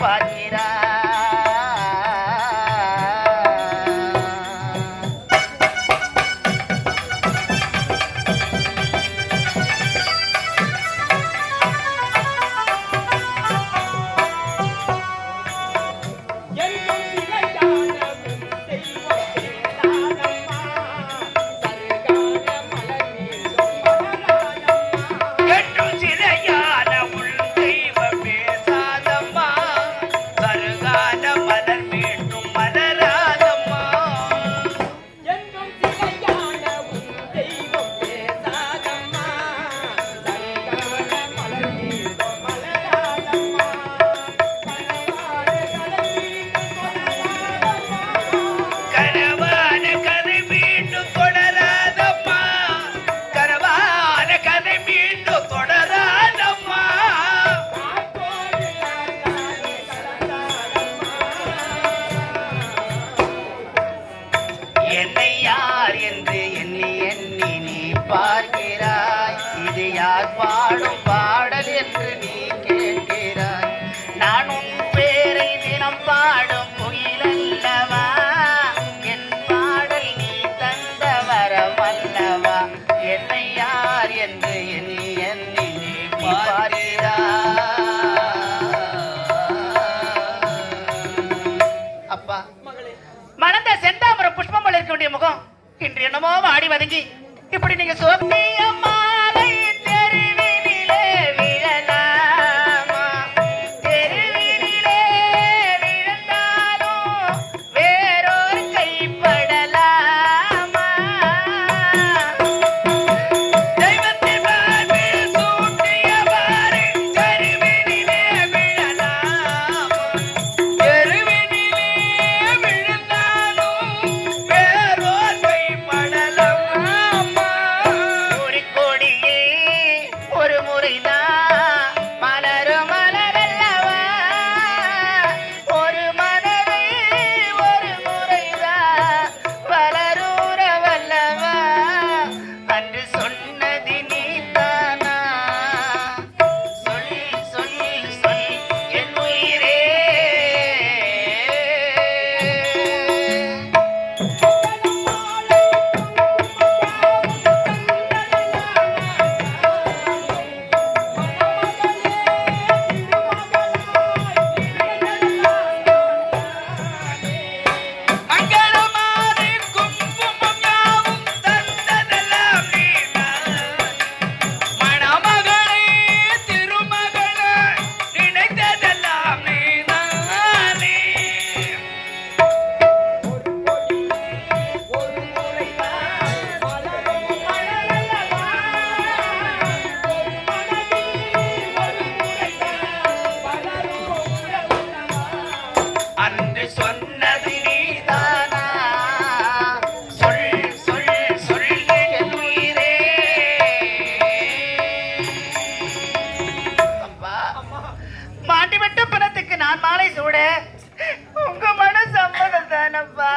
管你 என்று என்னமோ ஆடி வதங்கி. இப்படி நீங்க சோம்பி அம்மா மாட்டிவிட்ட பணத்துக்கு நான் மாலை சூட உங்க மன சம்மதம் தானப்பா?